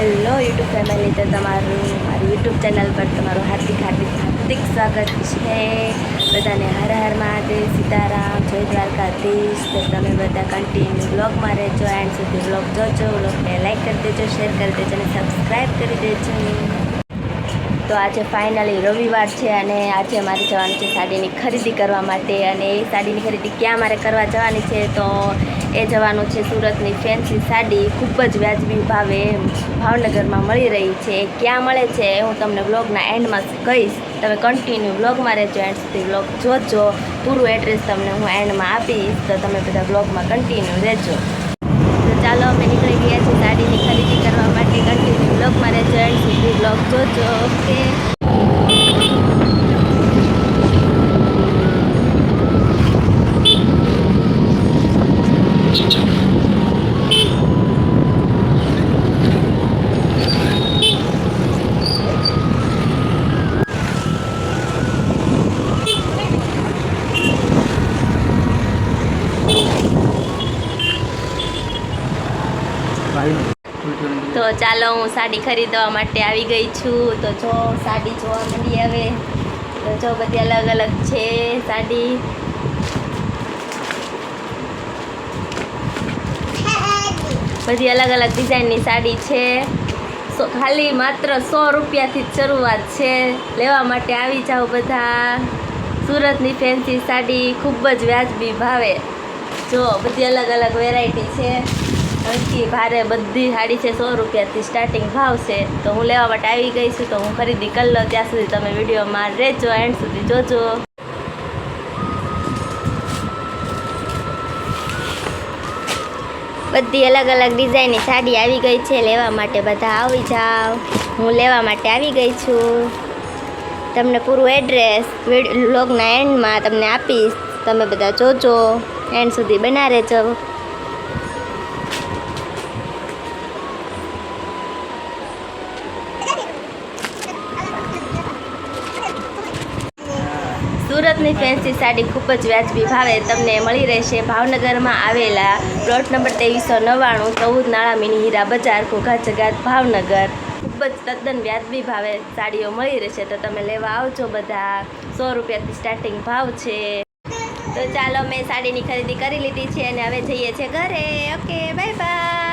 Hello YouTube family તો તમારું, મારી યુટ્યુબ ચેનલ પર તમારું હાર્દિક હાર્દિક હાર્દિક સ્વાગત છે. બધાને હર હર મહાદેવ, સીતારામ, જય દ્વારકાધીશ. તો તમે બધા કન્ટિન્યુ બ્લોગમાં રહેજો. એન્ડ સુધી બ્લોગ જોજો. બ્લોગને લાઇક કરી દેજો શેર કરી દેજો અને સબસ્ક્રાઈબ કરી દેજો. તો આજે ફાઇનલી રવિવાર છે અને આજે મારે જવાનું છે સાડીની ખરીદી કરવા માટે અને એ સાડીની ખરીદી ક્યાં મારે કરવા જવાની છે તો એ જવાનું છે સુરતની ફેન્સી સાડી. ખૂબ જ વ્યાજબી ભાવે ભાવનગરમાં મળી રહી છે. ક્યાં મળે છે હું તમને બ્લોગના એન્ડમાં કહીશ. તમે કન્ટિન્યુ બ્લોગમાં રહેજો એન્ડ સુધી બ્લોગ જોજો. પૂરું એડ્રેસ તમને હું એન્ડમાં આપીશ. તો તમે બધા બ્લોગમાં કન્ટિન્યુ રહેજો. તો ચાલો અમે નીકળી ગયા છીએ સાડીની ખરીદી કરવા માટે કન્ટિન્યુ એન્ડ સુધી બ્લોગ જોજો ઓકે તો ચાલો હું સાડી ખરીદવા માટે આવી ગઈ છું. તો જો સાડી જોવા મળી આવે તો જો બધી અલગ અલગ છે સાડી. બધી અલગ અલગ ડિઝાઇનની સાડી છે. ખાલી માત્ર સો રૂપિયાથી જ શરૂઆત છે. લેવા માટે આવી જાઓ બધા. સુરતની ફેન્સી સાડી ખૂબ જ વ્યાજબી ભાવે. જો બધી અલગ અલગ વેરાયટી છે. હલકી ભારે બધી સાડી છે, સો રૂપિયાથી સ્ટાર્ટિંગ ભાવ છે. તો હું લેવા માટે આવી ગઈ છું, તો હું ખરીદી કરી લો ત્યાં સુધી તમે વિડીયોમાં રહેજો, એન્ડ સુધી જોજો. બધી અલગ અલગ ડિઝાઇનની સાડી આવી ગઈ છે, લેવા માટે બધા આવી જાઓ. હું લેવા માટે આવી ગઈ છું. તમને પૂરું એડ્રેસ વ્લોગના એન્ડમાં તમને આપીશ. તમે બધા જોજો, એન્ડ સુધી બના રહેજો. સુરતની ફેન્સી સાડી ખૂબ જ વ્યાજબી ભાવે તમને મળી રહેશે. ભાવનગરમાં આવેલા પ્લોટ નંબર ત્રેવીસો નવ્વાણું, ચૌદ નાળા મિની હીરા બજાર, ઘોઘા જગાત ભાવનગર. ખૂબ જ તદ્દન વ્યાજબી ભાવે સાડીઓ મળી રહેશે. તો તમે લેવા આવજો બધા. સો રૂપિયાથી સ્ટાર્ટિંગ ભાવ છે. તો ચાલો, મેં સાડીની ખરીદી કરી લીધી છે અને હવે જઈએ છીએ ઘરે. Okay bye bye